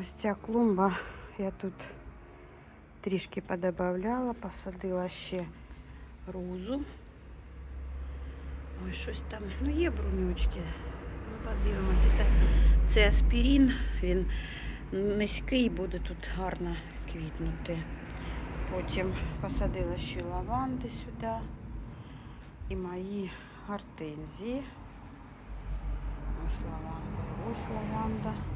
Ось ця клумба я тут трішки подобавляла, посадила ще рузу. Ось щось там, ну є брунючки. Ну, подивимося. Це, це аспірін, він низький, буде тут гарно квітнути. Потім посадила ще лаванди сюди і мої гортензії. Ось лаванда, ось лаванда.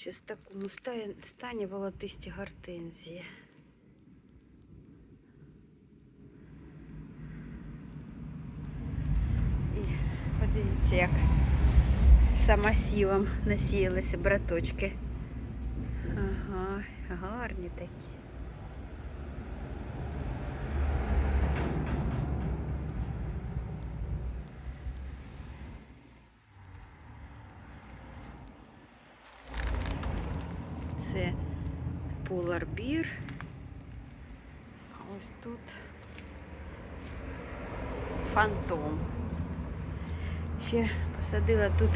Ось ще в такому стані волотисті гортензії. І подивіться, як самосівом насіялися браточки. Ага, гарні такі. Це поларбір. А ось тут фантом. Ще посадила тут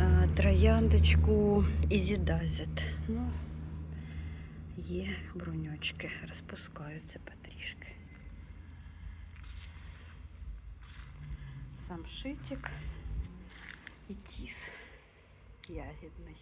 е, трояндочку Ізідазет. Ну, є бруньочки, розпускаються потрішки. Сам шитик і тіс ягідний.